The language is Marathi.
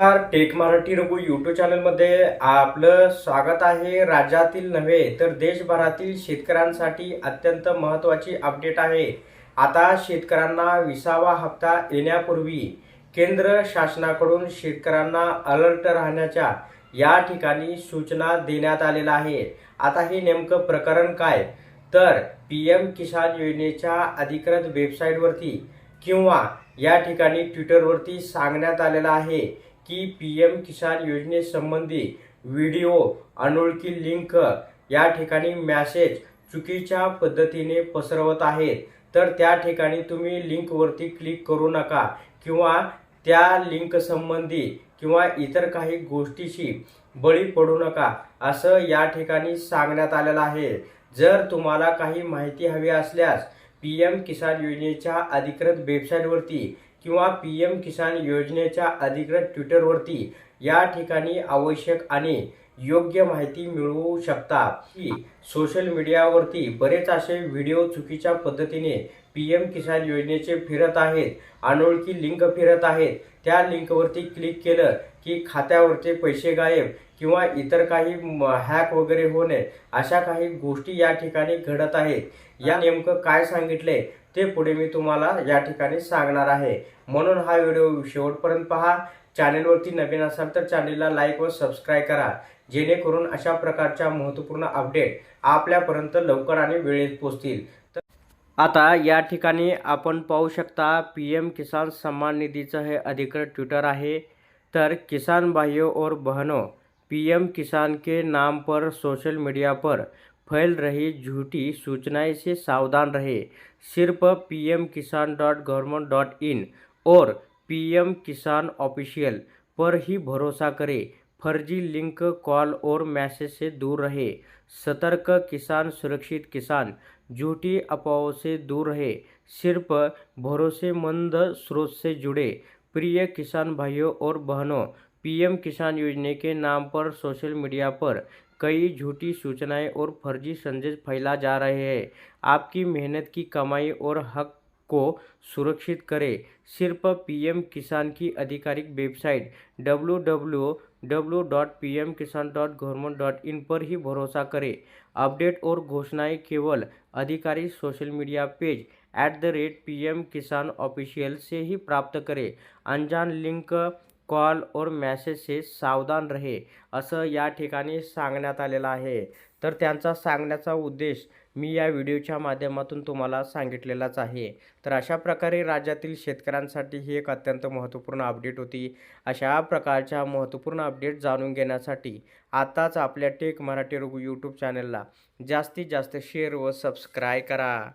नमस्कार. टेक मराठी रघु युट्यूब चॅनलमध्ये आपलं स्वागत आहे. राज्यातील नव्हे तर देशभरातील शेतकऱ्यांसाठी अत्यंत महत्त्वाची अपडेट आहे. आता शेतकऱ्यांना विसावा हप्ता येण्यापूर्वी केंद्र शासनाकडून शेतकऱ्यांना अलर्ट राहण्याच्या या ठिकाणी सूचना देण्यात आलेल्या आहे आता हे नेमकं प्रकरण काय? तर पी एम किसान योजनेच्या अधिकृत वेबसाईटवरती किंवा या ठिकाणी ट्विटरवरती सांगण्यात आलेलं आहे. की पी एम किसान योजनेसंबंधी व्हिडिओ अनोळखी लिंक या ठिकाणी मॅसेज चुकीच्या पद्धतीने पसरवत आहेत. तर त्या ठिकाणी तुम्ही लिंकवरती क्लिक करू नका किंवा त्या लिंकसंबंधी किंवा इतर काही गोष्टीशी बळी पडू नका असं या ठिकाणी सांगण्यात आलेलं आहे. जर तुम्हाला काही माहिती हवी असल्यास पी एम किसान योजनेच्या अधिकृत वेबसाईटवरती किंवा पी एम किसान योजनेच्या अधिकृत ट्विटरवरती या ठिकाणी आवश्यक आणि योग्य माहिती मिळवू शकता की सोशल मीडियावरती बरेच असे व्हिडिओ चुकीच्या पद्धतीने पी एम किसान योजनेचे फिरत आहेत अनोळखी लिंक फिरत आहेत. त्या लिंकवरती क्लिक केलं की खात्यावरचे पैसे गायब किंवा इतर काही हॅक वगैरे होणे अशा काही गोष्टी या ठिकाणी घडत आहेत. या नेमकं काय सांगितले ते पुढे मी तुम्हाला या ठिकाणी सांगणार आहे. म्हणून हा व्हिडिओ शेवटपर्यंत पहा. चॅनेलवरती नवीन असाल तर चॅनेलला लाईक व सबस्क्राईब करा. जेणेकरून अशा प्रकारच्या महत्त्वपूर्ण अपडेट आपल्यापर्यंत लवकर आणि वेळेत पोहोचतील. तर आता या ठिकाणी आपण पाहू शकता पी एम किसान सन्मान निधीचं हे अधिकृत ट्विटर आहे. तर किसान भाइयों और बहनों पीएम किसान के नाम पर सोशल मीडिया पर फैल रही झूठी सूचनाएं से सावधान रहे। सिर्फ PM Kisan dot government dot in और पीएम किसान ऑफिशियल पर ही भरोसा करें। फर्जी लिंक कॉल और मैसेज से दूर रहे। सतर्क किसान, सुरक्षित किसान, झूठी अफवाहों से दूर रहे। सिर्फ़ भरोसेमंद स्रोत से जुड़े। प्रिय किसान भाइयों और बहनों, पीएम किसान योजना के नाम पर सोशल मीडिया पर कई झूठी सूचनाएँ और फर्जी संदेश फैला जा रहे हैं। आपकी मेहनत की कमाई और हक को सुरक्षित करें। सिर्फ़ पीएम किसान की आधिकारिक website W dot P M Kisan dot government dot पर ही भरोसा करें. अपडेट और घोषणाएं केवल अधिकारी social media page at the rate P M Kisan official से ही प्राप्त करें. अनजान लिंक कॉल और मॅसेज से सावधान रहे असं या ठिकाणी सांगण्यात आलेलं आहे. तर त्यांचा सांगण्याचा उद्देश मी या व्हिडिओच्या माध्यमातून तुम्हाला सांगितलेलाच आहे. तर अशा प्रकारे राज्यातील शेतकऱ्यांसाठी ही एक अत्यंत महत्त्वपूर्ण अपडेट होती. अशा प्रकारच्या महत्त्वपूर्ण अपडेट जाणून घेण्यासाठी आताच आपल्या टेक मराठी रघु यूट्यूब चॅनलला जास्तीत जास्त शेअर व सबस्क्राय करा.